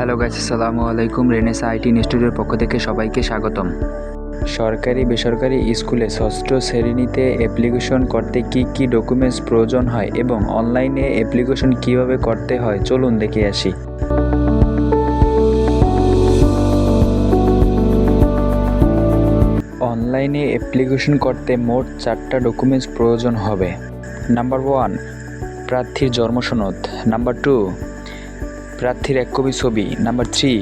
Hello guys আসসালামু আলাইকুম Renaissance IT ইনস্টিটিউটের পক্ষ থেকে সবাইকে স্বাগতম। সরকারি, বেসরকারি স্কুলে ষষ্ঠ শ্রেণীতে অ্যাপ্লিকেশন করতে কি কি ডকুমেন্টস প্রয়োজন হয় এবং অনলাইনে অ্যাপ্লিকেশন কীভাবে করতে হয়, চলুন দেখে আসি। অনলাইনে অ্যাপ্লিকেশন করতে মোট চারটা ডকুমেন্টস প্রয়োজন হবে। নাম্বার ওয়ান প্রার্থীর জন্ম সনদ। নাম্বার টু প্রার্থীর এক কপি ছবি নাম্বার থ্রি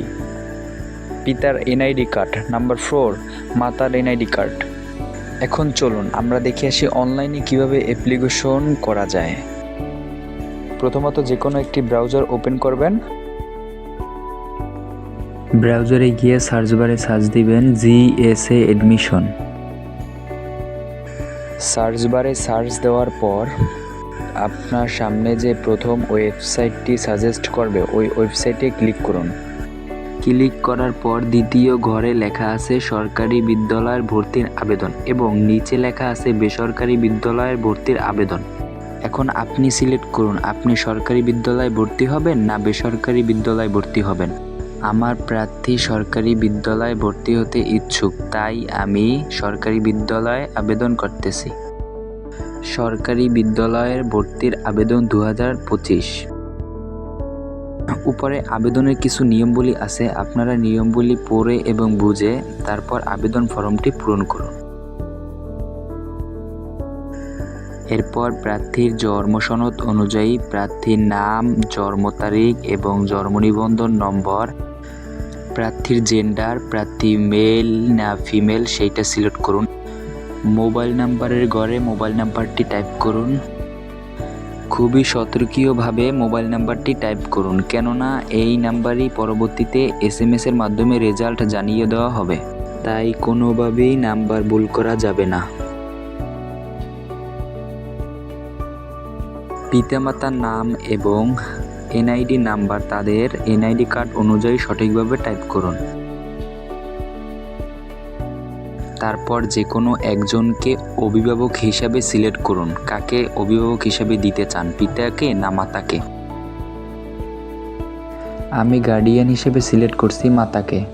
পিতার এনআইডি কার্ড নাম্বার ফোর মাতার এনআইডি কার্ড এখন চলুন আমরা দেখে আসি অনলাইনে কীভাবে অ্যাপ্লিকেশন করা যায়। প্রথমত যে কোনো একটি ব্রাউজার ওপেন করবেন। ব্রাউজারে গিয়ে সার্চ বারে সার্চ দিবেন জিএসএ এডমিশন সার্চ বারে সার্চ দেওয়ার পর আপনার সামনে যে প্রথম ওয়েবসাইটটি সাজেস্ট করবে, ওই ওয়েবসাইটে ক্লিক করুন। ক্লিক করার পর দ্বিতীয় ঘরে লেখা আছে সরকারি বিদ্যালয়ের ভর্তির আবেদন এবং নিচে লেখা আছে বেসরকারি বিদ্যালয়ের ভর্তির আবেদন। এখন আপনি সিলেক্ট করুন, আপনি সরকারি বিদ্যালয়ে ভর্তি হবেন না বেসরকারি বিদ্যালয়ে ভর্তি হবেন। আমার প্রার্থী সরকারি বিদ্যালয়ে ভর্তি হতে ইচ্ছুক, তাই আমি সরকারি বিদ্যালয়ে আবেদন করতেছি। সরকারি বিদ্যালয়ের ভর্তির আবেদন দু হাজার পঁচিশ। উপরে আবেদনের কিছু নিয়মবলী আছে, আপনারা নিয়মবলী পড়ে এবং বুঝে তারপর আবেদন ফর্মটি পূরণ করুন। এরপর প্রার্থীর জন্মসনদ অনুযায়ী প্রার্থীর নাম, জন্ম তারিখ এবং জন্ম নিবন্ধন নম্বর, প্রার্থীর জেন্ডার প্রার্থী মেল না ফিমেল সেইটা সিলেক্ট করুন। মোবাইল নাম্বারের ঘরে মোবাইল নাম্বারটি টাইপ করুন। খুবই সতর্কীয়ভাবে মোবাইল নাম্বারটি টাইপ করুন, কেননা এই নাম্বারই পরবর্তীতে এস এম এর মাধ্যমে রেজাল্ট জানিয়ে দেওয়া হবে। তাই কোনোভাবেই নাম্বার ভুল করা যাবে না। পিতামাতার নাম এবং এনআইডি নাম্বার তাদের এনআইডি কার্ড অনুযায়ী সঠিকভাবে টাইপ করুন। তারপর যে কোনো একজনকে অভিভাবক হিসাবে সিলেক্ট করুন। কাকে অভিভাবক হিসাবে দিতে চান, পিতাকে না মাতাকে? আমি গার্ডিয়ান হিসেবে সিলেক্ট করছি মাতাকে।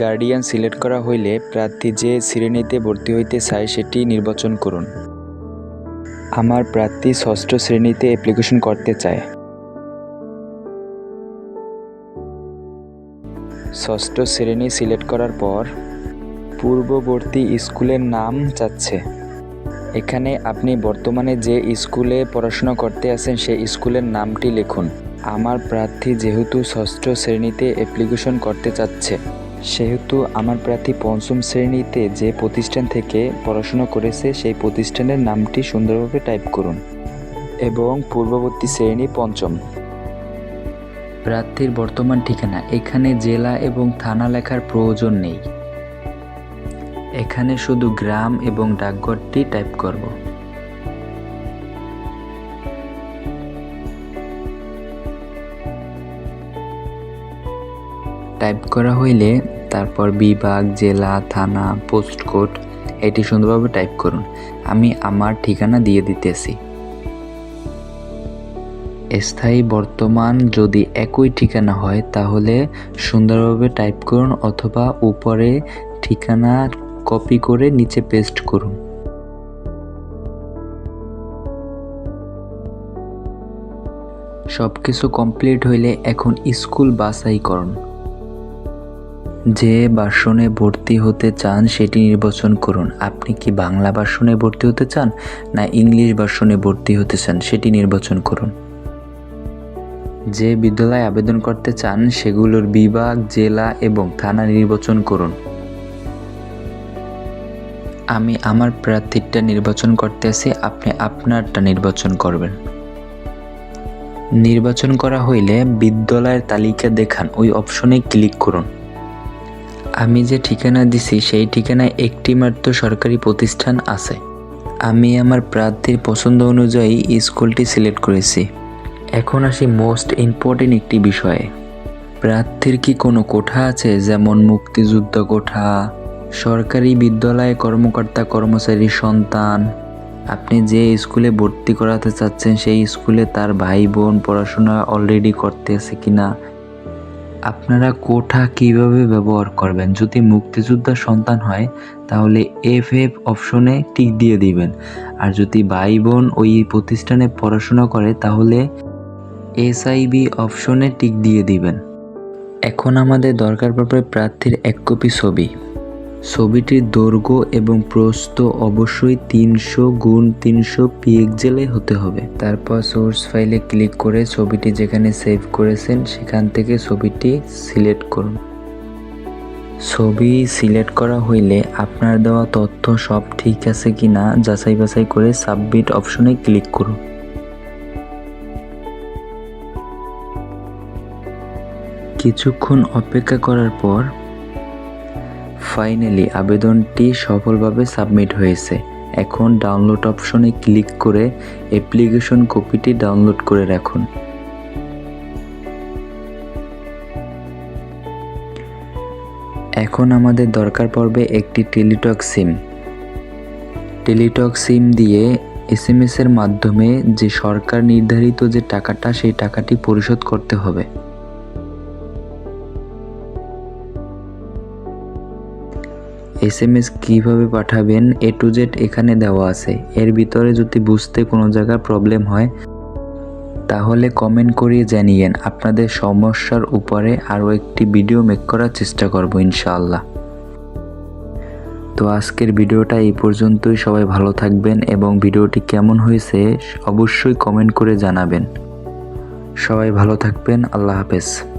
গার্ডিয়ান সিলেক্ট করা হইলে প্রার্থী যে শ্রেণীতে ভর্তি হইতে চায় সেটি নির্বাচন করুন। আমার প্রার্থী ষষ্ঠ শ্রেণীতে অ্যাপ্লিকেশন করতে চায়। ষষ্ঠ শ্রেণি সিলেক্ট করার পর পূর্ববর্তী স্কুলের নাম চাচ্ছে এখানে আপনি বর্তমানে যে স্কুলে পড়াশোনা করতে আছেন, সেই স্কুলের নামটি লিখুন। আমার প্রার্থী যেহেতু ষষ্ঠ শ্রেণীতে অ্যাপ্লিকেশন করতে চাচ্ছে, সেহেতু আমার প্রার্থী পঞ্চম শ্রেণীতে যে প্রতিষ্ঠান থেকে পড়াশোনা করেছে, সেই প্রতিষ্ঠানের নামটি সুন্দরভাবে টাইপ করুন। এবং পূর্ববর্তী শ্রেণি পঞ্চম। প্রার্থীর বর্তমান ঠিকানা। এখানে জেলা এবং থানা লেখার প্রয়োজন নেই। এখানে শুধু গ্রাম এবং ডাকঘরটি টাইপ করব। টাইপ করা হইলে তারপর বিভাগ, জেলা, থানা, পোস্ট কোড, এটি সুন্দরভাবে টাইপ করুন। আমি আমার ঠিকানা দিয়ে দিতেছি। স্থায়ী বর্তমান যদি একই ঠিকানা হয়, তাহলে সুন্দরভাবে টাইপ করুন অথবা উপরে ঠিকানা কপি করে নিচে পেস্ট করুন। সব কিছু কমপ্লিট হইলে এখন স্কুল বাছাই করুন। যে বাসনে ভর্তি হতে চান, সেটি নির্বাচন করুন। আপনি কি বাংলা ভার্সনে ভর্তি হতে চান না ইংলিশ বাসনে ভর্তি হতে চান, সেটি নির্বাচন করুন। যে বিদ্যালয়ে আবেদন করতে চান সেগুলোর বিভাগ, জেলা এবং থানা নির্বাচন করুন। আমি আমার প্রার্থীটা নির্বাচন করতে করতেছি আপনি আপনারটা নির্বাচন করবেন। নির্বাচন করা হইলে বিদ্যালয়ের তালিকা দেখান, ওই অপশনে ক্লিক করুন। আমি যে ঠিকানা দিছি, সেই ঠিকানায় একটি মাত্র সরকারি প্রতিষ্ঠান আছে। আমি আমার প্রার্থীর পছন্দ অনুযায়ী স্কুলটি সিলেক্ট করেছি। এখন আসি মোস্ট ইম্পর্টেন্ট একটি বিষয়ে। প্রার্থীর কি কোনো কোঠা আছে? যেমন মুক্তিযুদ্ধ কোঠা, সরকারি বিদ্যালয়ে কর্মকর্তা কর্মচারীর সন্তান। আপনি যে স্কুলে ভর্তি করাতে চাচ্ছেন, সেই স্কুলে তার ভাই, বোন পড়াশোনা অলরেডি করতেছে কিনা? আপনারা কোঠা কীভাবে ব্যবহার করবেন? যদি মুক্তিযোদ্ধার সন্তান হয়, তাহলে এফ এফ অপশনে টিক দিয়ে দিবেন। আর যদি ভাই, বোন ওই প্রতিষ্ঠানে পড়াশোনা করে, তাহলে এসআইবি অপশনে টিক দিয়ে দিবেন। এখন আমাদের দরকার পড়বে প্রার্থীর এক কপি ছবি। ছবিটির দৈর্ঘ্য এবং প্রস্থ অবশ্যই তিনশো গুণ তিনশো পিএক্সেলে হতে হবে। তারপর সোর্স ফাইলে ক্লিক করে ছবিটি যেখানে সেভ করেছেন সেখান থেকে ছবিটি সিলেক্ট করুন। ছবি সিলেক্ট করা হইলে আপনার দেওয়া তথ্য সব ঠিক আছে কি না যাচাই বাছাই করে সাবমিট অপশনে ক্লিক করুন। কিছুক্ষণ অপেক্ষা করার পর ফাইনালি আবেদনটি সফলভাবে সাবমিট হয়েছে। এখন ডাউনলোড অপশনে ক্লিক করে অ্যাপ্লিকেশন কপিটি ডাউনলোড করে রাখুন। এখন আমাদের দরকার পড়বে একটি টেলিটক সিম। টেলিটক সিম দিয়ে এস এম এর মাধ্যমে যে সরকার নির্ধারিত যে টাকাটা, সেই টাকাটি পরিশোধ করতে হবে। এস এম এস কীভাবে পাঠাবেন? এ টু জেড এখানে দেওয়া আছে। এর ভিতরে যদি বুঝতে কোনো জায়গায় প্রবলেম হয়, তাহলে কমেন্ট করিয়ে জানিয়েন। আপনাদের সমস্যার উপরে আরও একটি ভিডিও মেক করার চেষ্টা করব, ইনশাআল্লাহ। তো আজকের ভিডিওটা এই পর্যন্তই। সবাই ভালো থাকবেন এবং ভিডিওটি কেমন হয়েছে অবশ্যই কমেন্ট করে জানাবেন। সবাই ভালো থাকবেন। আল্লাহ হাফেজ।